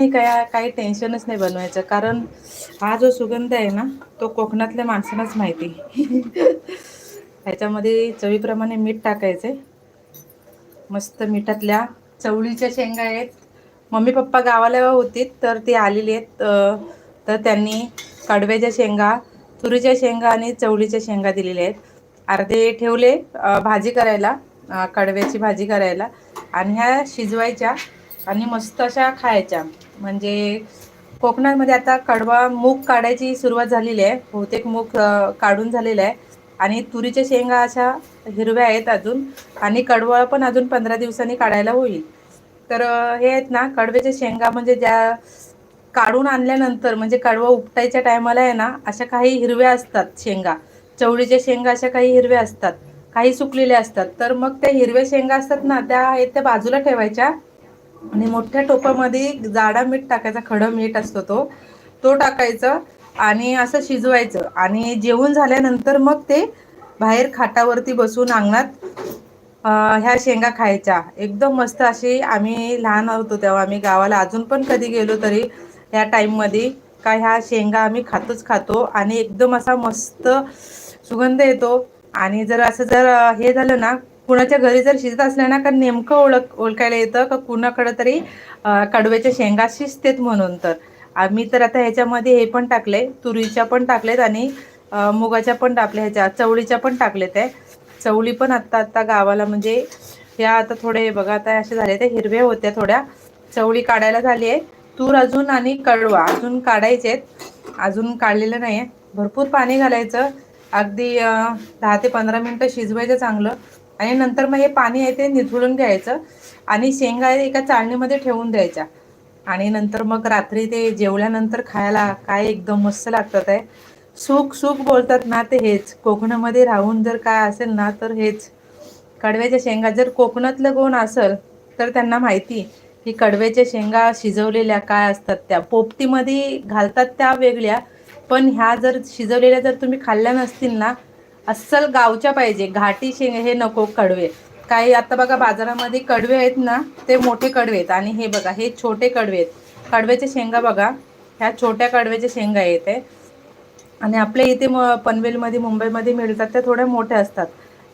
काय काही टेन्शनच नाही बनवायचं. कारण हा जो सुगंध आहे ना तो कोकणातल्या माणसांनाच माहिती. ह्याच्यामध्ये चवीप्रमाणे मीठ टाकायचे. मस्त मिठातल्या चवळीच्या शेंगा आहेत. मम्मी पप्पा गावाला होती तर ती आलेली आहेत. तर त्यांनी कडव्याच्या शेंगा तुरीच्या शेंगा आणि चवळीच्या शेंगा दिलेल्या आहेत. अर्धे ठेवले भाजी करायला कडव्याची भाजी करायला. आणि ह्या शिजवायच्या आणि मस्त अशा खायच्या. म्हणजे कोकणामध्ये आता कडवा मूग काढायची सुरुवात झालेली आहे. बहुतेक मूग काढून झालेलं आहे. आणि तुरीच्या शेंगा अशा हिरव्या आहेत अजून. आणि कडवळ पण अजून पंधरा दिवसांनी काढायला होईल. तर हे आहेत ना कडव्याच्या शेंगा म्हणजे ज्या काढून आणल्यानंतर म्हणजे कडवा उपटायच्या टायमाला आहे ना अशा काही हिरव्या असतात शेंगा. चवळीच्या शेंगा अशा काही हिरव्या असतात. काही सुकलेल्या असतात. तर मग त्या हिरव्या शेंगा असतात ना त्या आहेत त्या बाजूला ठेवायच्या. आणि मोठ्या टोपामध्ये जाडा मीठ टाकायचा खडं मीठ असतो तो तो टाकायचं आणि असं शिजवायचं. आणि जेवण झाल्यानंतर मग ते बाहेर खाटावरती बसून अंगणात ह्या शेंगा खायच्या. एकदम मस्त अशी आम्ही लहान होतो तेव्हा आम्ही गावाला अजून पण कधी गेलो तरी ह्या टाईममध्ये का ह्या शेंगा आम्ही खातोच खातो आणि एकदम असा मस्त सुगंध येतो. आणि जर असं जर हे झालं ना कुणाच्या घरी जर शिजत असल्या ना का नेमकं ओळख ओळखायला येतं का कुणाकडं तरी कडव्याच्या शेंगा शिजतेत म्हणून तर. आम्ही तर आता ह्याच्यामध्ये हे पण टाकले तुरीच्या पण टाकलेत आणि मुगाच्या पण टाकल्या ह्याच्या चवळीच्या पण टाकलेत आहे चवळी पण आत्ता आत्ता गावाला म्हणजे ह्या आता थोडे बघा आता असे झाले ते हिरव्या होत्या थोड्या. चवळी काढायला झाली आहे. तूर अजून आणि कडवा अजून काढायचे आहेत अजून काढलेलं नाही आहे. भरपूर पाणी घालायचं. अगदी दहा ते पंधरा मिनटं शिजवायचं चांगलं. आणि नंतर मग हे पाणी आहे ते निथळून घ्यायचं आणि शेंगा एका चाळणीमध्ये ठेवून द्यायच्या. आणि नंतर मग रात्री ते जेवल्यानंतर खायला काय एकदम मस्त लागतात आहे. सुख सुख बोलतात ना ते हेच. कोकणामध्ये राहून जर काय असेल ना तर हेच. कडव्याच्या शेंगा जर कोकणातलं कोण असेल तर त्यांना माहिती की कडव्याच्या शेंगा शिजवलेल्या काय असतात त्या. पोपटीमध्ये घालतात त्या वेगळ्या. पण ह्या जर शिजवलेल्या जर तुम्ही खाल्ल्या नसतील ना अस्सल गावच्या पाहिजे. घाटी शेंग हे नको कडवे. काही आता बघा बाजारामध्ये कडवे आहेत ना ते मोठे कडवे आहेत. आणि हे बघा हे छोटे कडवे आहेत. कडव्याच्या शेंगा बघा. ह्या छोट्या कडव्याच्या शेंगा येत आहे आणि आपल्या इथे म पनवेलमध्ये मुंबईमध्ये मिळतात. त्या थोड्या मोठ्या असतात.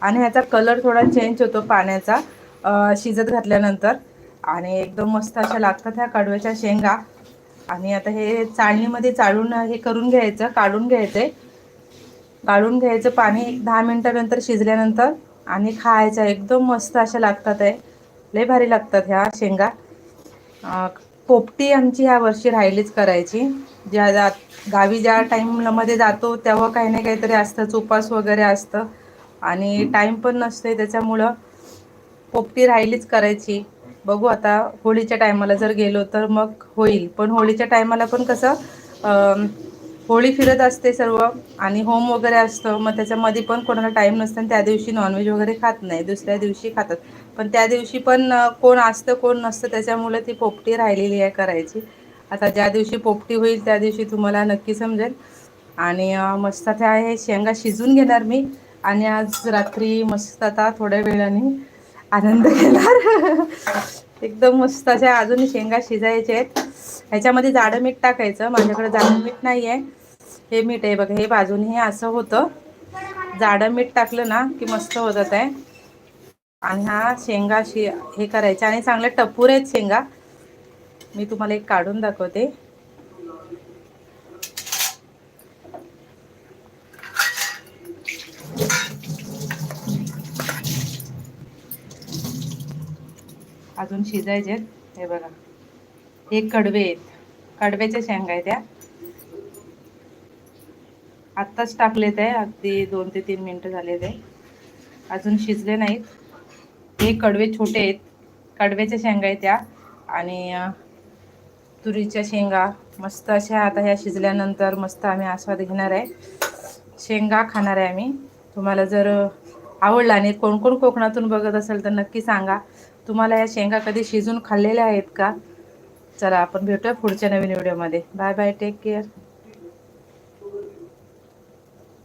आणि ह्याचा कलर थोडा चेंज होतो पाण्याचा शिजत घातल्यानंतर. आणि एकदम मस्त अशा लागतात ह्या कडव्याच्या शेंगा. आणि आता हे चाळणीमध्ये चाळून हे करून घ्यायचं काढून घ्यायचं आहे काढून घ्यायचं पाणी दहा मिनटानंतर शिजल्यानंतर आणि खायचं. एकदम मस्त अशा लागतात आहे लय भारी लागतात ह्या शेंगा. पोपटी आमची ह्या वर्षी राहिलीच करायची. ज्या जा गावी ज्या टाईममध्ये जातो तेव्हा काही ना काहीतरी असतंच उपास वगैरे असतं. आणि टाईम पण नसते त्याच्यामुळं पोपटी राहिलीच करायची. बघू आता होळीच्या टायमाला जर गेलो तर मग होईल. पण होळीच्या टायमाला पण कसं होळी फिरत असते सर्व आणि होम वगैरे असतं मग त्याच्यामध्ये पण कोणाला टाईम नसतं आणि त्या दिवशी नॉनव्हेज वगैरे खात नाही. दुसऱ्या दिवशी खातात. पण त्या दिवशी पण कोण असतं कोण नसतं त्याच्यामुळे ती पोपटी राहिलेली आहे करायची. आता ज्या दिवशी पोपटी होईल त्या दिवशी तुम्हाला नक्की समजेल. आणि मस्त त्या हे शेंगा शिजून घेणार मी. आणि आज रात्री मस्त आता थोड्या वेळाने आनंद घेणार. एकदम मस्त अशा अजून शेंगा शिजायचे आहेत. ह्याच्यामध्ये जाडं मीठ टाकायचं. माझ्याकडे जाडं मीठ नाही आहे हे मीठ आहे बघा हे बाजूने हे असं होतं. जाडं मीठ टाकलं ना की मस्त होतात आहे. आणि हा शेंगा शि हे करायचे. आणि चांगले टपूर आहेत शेंगा. मी तुम्हाला एक काढून दाखवते. अजून शिजायचे आहेत. हे बघा. हे कडवे आहेत. कडव्याच्या शेंगा आहेत त्या आत्ताच टाकले ते. अगदी दोन ते तीन मिनटं झाले ते. अजून शिजले नाहीत. हे कडवे छोटे आहेत. कडव्याच्या शेंगा आहेत त्या आणि तुरीच्या शेंगा. मस्त अशा आता ह्या शिजल्यानंतर मस्त आम्ही आस्वाद घेणार आहे. शेंगा खाणार आहे आम्ही. तुम्हाला जर आवडला आणि कोण कोण कोकणातून बघत असेल तर नक्की सांगा. तुम्हाला या शेंगा कधी शिजून खाल्लेल्या आहेत का? चला आपण भेटूया पुढच्या नवीन व्हिडिओमध्ये. Bye bye take care